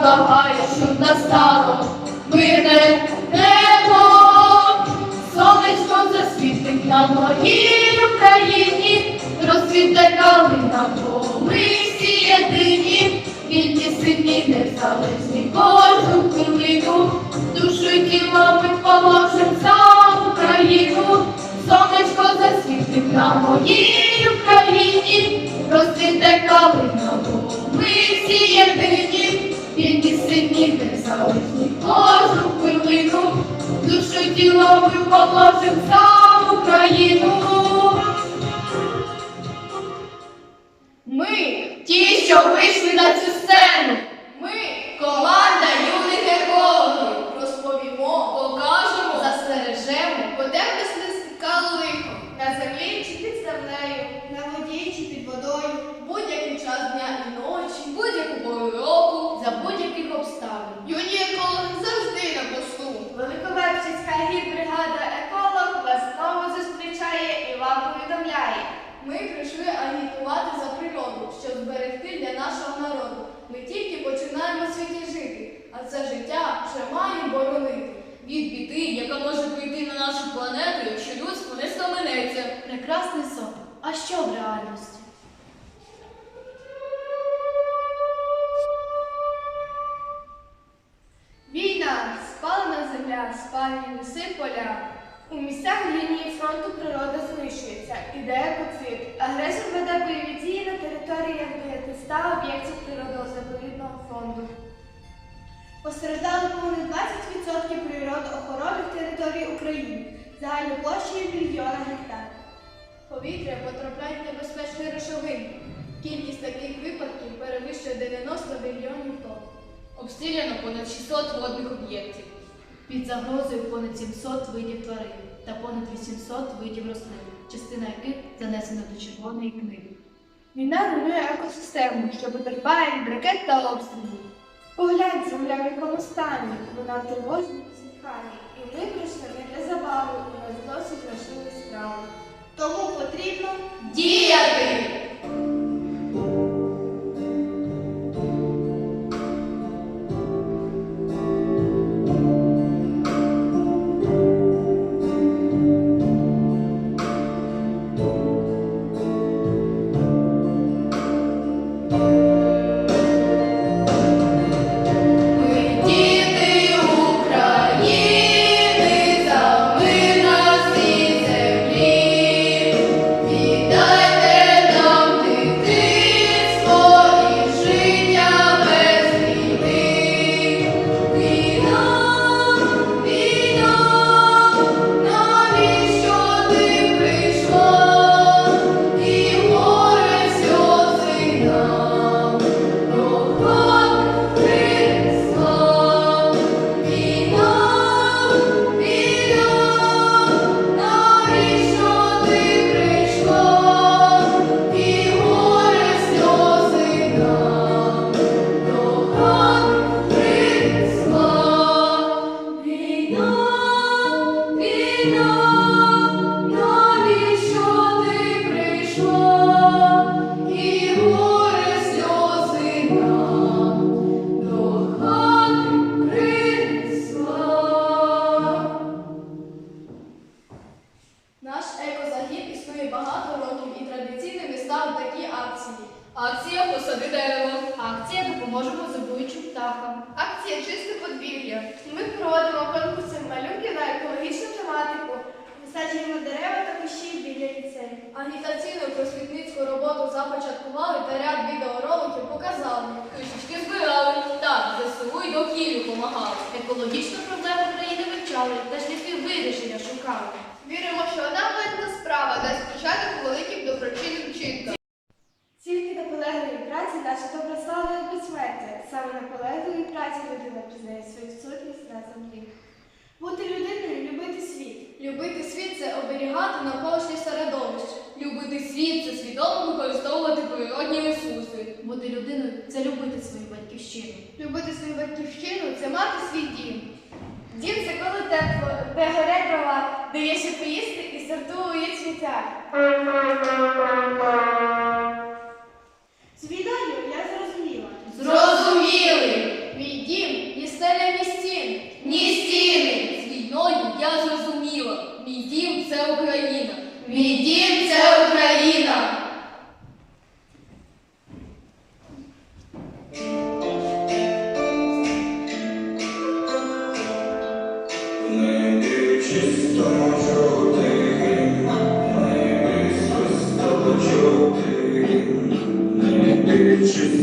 душа щоб настало мирне небо, сонечко засвітить на моїй Україні, розцвіте калина, бо ми всі єдині, вільні сильні, незалежні кожну хвилину, душу й тіло ми положим за Україну, сонечко засвітить на моїй Україні, розцвіте калина, незалежні кожну хвилину, душу тіло ми положим за Україну. Вам повідомляє. Ми прийшли агітувати за природу, щоб зберегти для нашого народу. Ми тільки починаємо в світі жити, а це життя вже маємо боронити. Від біди, яка може прийти на нашу планету, якщо людство не схаменеться. Прекрасний сон. А що в реальності? Війна, спалена земля, спалені ліси, поля. У місцях лінії фронту природа іде екоцид. Агресор веде бойові дії на територіях 900 об'єктів природозаповідного фонду. Постраждали понад 20% природоохоронних територій України, загальною площею мільйона гектар. Повітря потрапляють небезпечні речовини. Кількість таких випадків перевищує 90 мільйонів тонн. Обстріляно понад 600 водних об'єктів. Під загрозою понад 700 видів тварин та понад 800 видів рослин, частина яких занесена до червоної книги. Війна руйнує екосистему, що потерпає від ракет та обстрілів. Поглянь, земля в якому стані, вона тривожно зітхає. І ми прийшли не для забави, у нас досить важливі справи. Тому потрібно Діяти! Стали такі акції. Акція посади дерево. Акція допоможемо зимуючим птахам. акція чисте подвір'я. Ми проводимо конкурси малюнків на екологічну тематику. Висаджуємо дерева та кущі біля ліцею. Агітаційну просвітницьку роботу започаткували та ряд відеороликів показали. Кишечки збирали. Так, ЗСУ й довкіллю помагали. Екологічну проблему країни вивчали та шляхи вирішення шукали. Саме наполегливій праці людина пізнає свою сутність на землі. Бути людиною любити світ. Любити світ це оберігати навколишнє середовище. Любити світ це свідомо використовувати природні ресурси. Бути людиною це любити свою батьківщину. Любити свою батьківщину це мати свій дім. Дім це коли тепло, де горять дрова, де є що поїсти і сортують сміття. Чисто чути, небі чисто,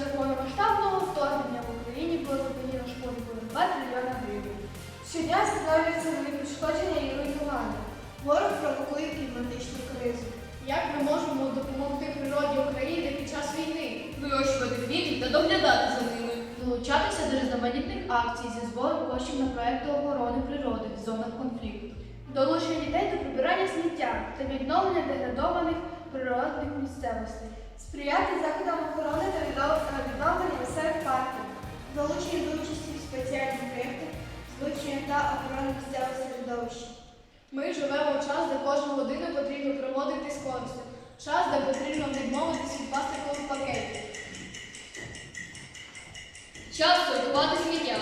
Унаслідок повномасштабного вторгнення в Україні було заподіяно шкоди понад 2 трильйона гривень. Щодня становляться великі пошкодження і руйнування. Ворог провокує кліматичну кризу. Як ми можемо допомогти природі України під час війни? Вирощувати квіти та доглядати за ними. Долучатися до різноманітних акцій зі збору коштів на проекти охорони природи в зонах конфлікту. Долучення дітей до прибирання сміття та відновлення деградованих природних місцевостей. Сприяти заходам охорони та віднов- та відновлення місцевих парків. Залучення до участі в спеціальних проєктах з вивчення та охорони місцевого середовища. Ми живемо в час, де кожну годину потрібно проводити з користю. Час, де потрібно відмовитись від пластикових пакетів. Час сортувати сміття.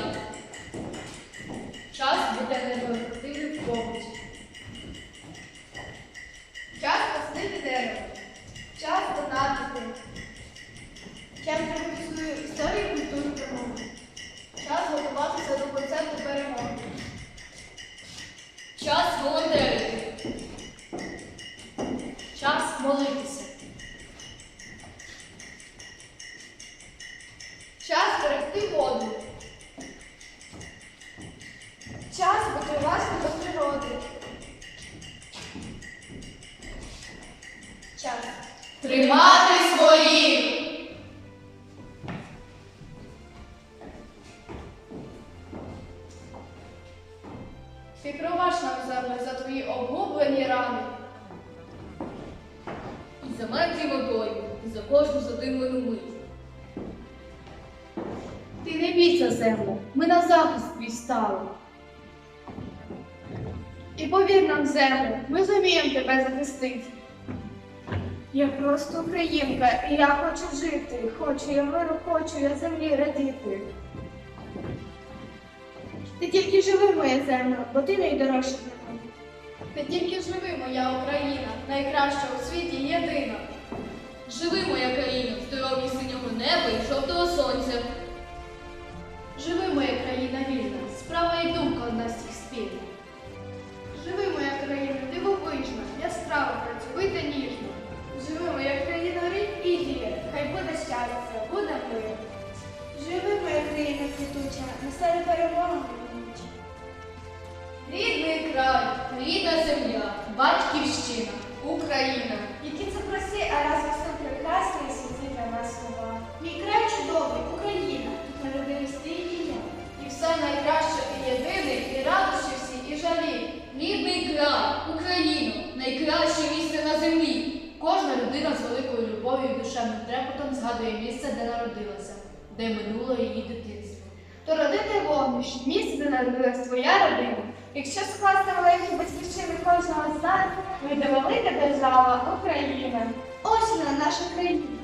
Час бути енергоефективним в побуті. Час Тримати своїх. Ти пробач нам землю за твої обгублені рани. І за мертві водою, і за кожну задимлену мить. Ти не бійся, землю, ми на захист твій стали. І повір нам, землю, ми зуміємо тебе захистити. Я просто українка, і я хочу жити. Хочу я миру, хочу я землі радіти. Ти тільки живи, моя земля, бо ти найдорожча для мене. Ти тільки живи, моя Україна, найкраща у світі єдина. Живи, моя країна, в здоров'ї синього неба і жовтого сонця. Душевним трепетом згадує місце, де народилася, де минуло її дитинство. То родити вогнищ, місце, де народилась твоя родина. Якщо скласти маленькі батьківщини кожного з нас, вийде велика держава Україна. Ось вона, наша країна.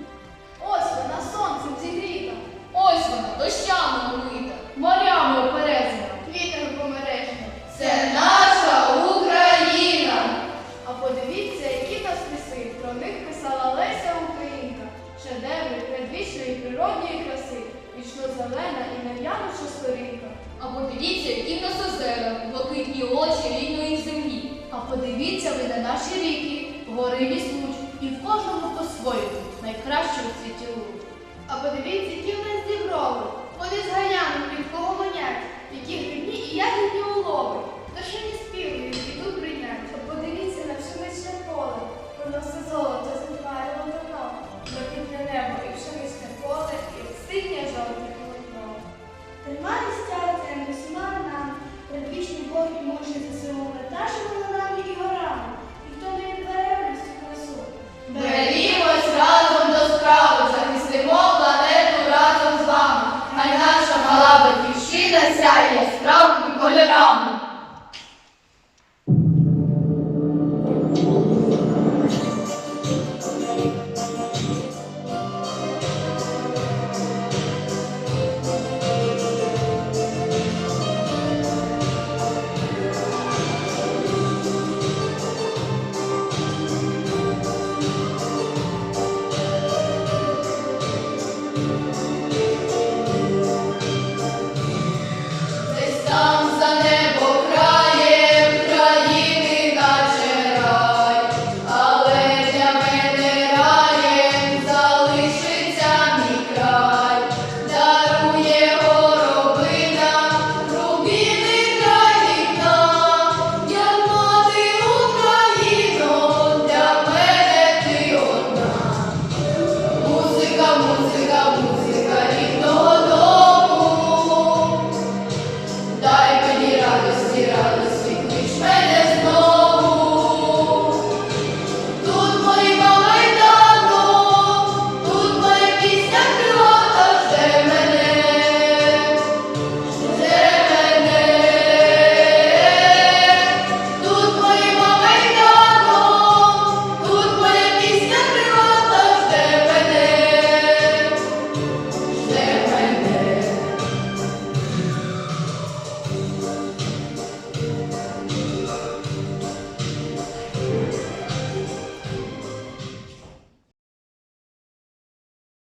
Найкраще у світі луг. А подивіться, які в нас діброви. Вони з гаяним рідкого манять, які грибні і ягідні улови. Пташині співи, які тут бринять. А подивіться на пшеничне поле, воно все золото затварило давно. Блакитне небо і пшеничне поле, і синє жовте полотно. Тримає над усіма нами, предвічний Бог і мужній за своїми нашими нами,